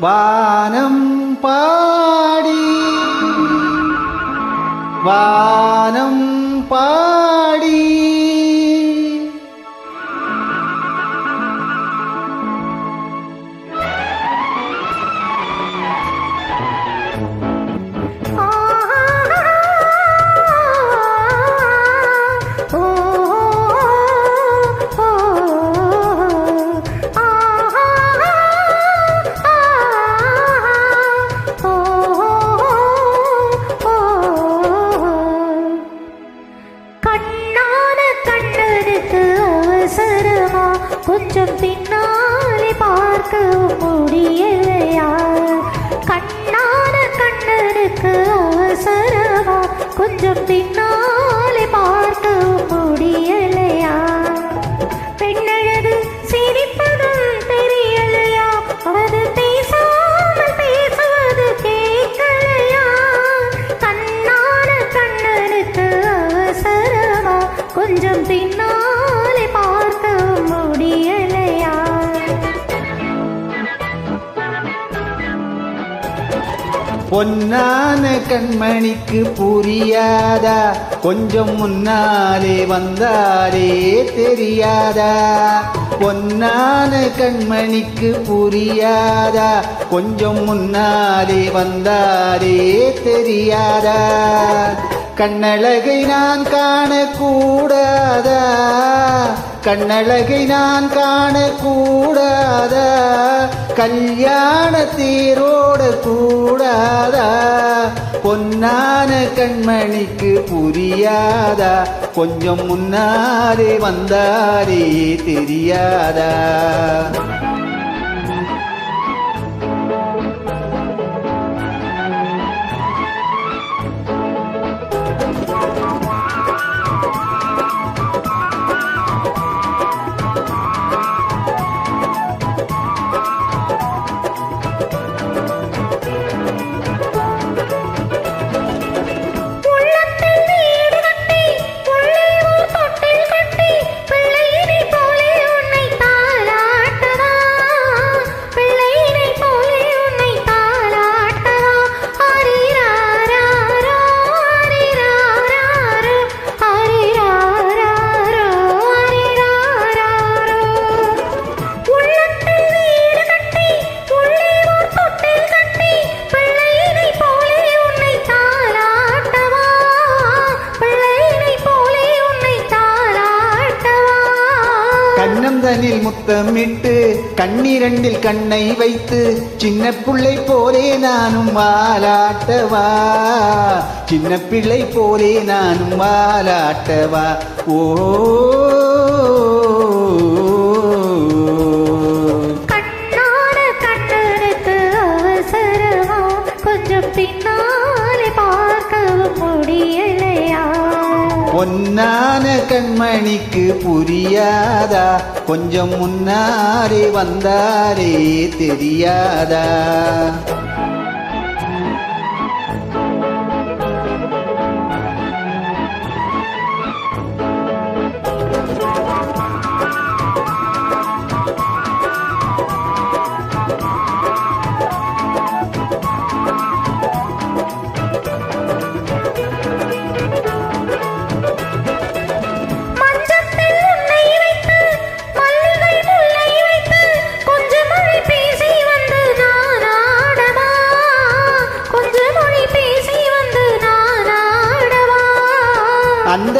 வானம் பாடி வானம் பாடி. கொஞ்சம் பின்னாலே பார்க்க முடியலையா? கண்ணான கண்ணனுக்கு அவசரமா கொஞ்சம் பின்னா பொன்னான கண்மணிக்கு புரியாதா? கொஞ்சம் முன்னாலே வந்தாலே தெரியாதா? பொன்னான கண்மணிக்கு புரியாதா? கொஞ்சம் முன்னாலே வந்தாலே தெரியாதா? கண்ணழகை நான் காணக்கூடாதா? கண்ணழகை நான் காணக்கூடாதா கல்யாண தேரோட கூடாதா பொன்னான கண்மணிக்கு புரியாதா கொஞ்சம் முன்னாலே வந்தாரே தெரியாதா. கண்ணம் முத்தமிட்டு கண்ணிரண்டில் கண்ணை வைத்து சின்ன பிள்ளை போலே நானும் வாலாட்டவா? சின்ன பிள்ளை போலே நானும் வாலாட்டவா? ஓ பொன்னான கண்மணிக்கு புரியாதா? கொஞ்சம் முன்னாரே வந்தாரே தெரியாதா?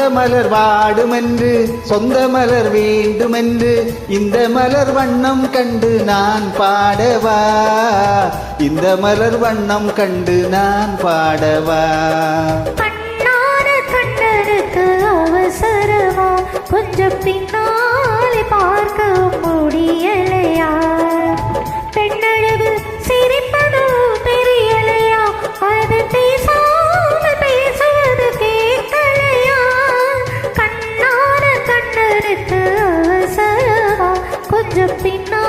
மலர் வாடுமென்று சொந்த மலர் வேண்டுமென்று இந்த மலர் வண்ணம் கண்டு நான் பாடவா? இந்த மலர் வண்ணம் கண்டு நான் பாடவா? கொஞ்சம் பின்னாலே பார்க்க கண்ணான கண்ணனுக்கு கொஞ்சம் பின்னா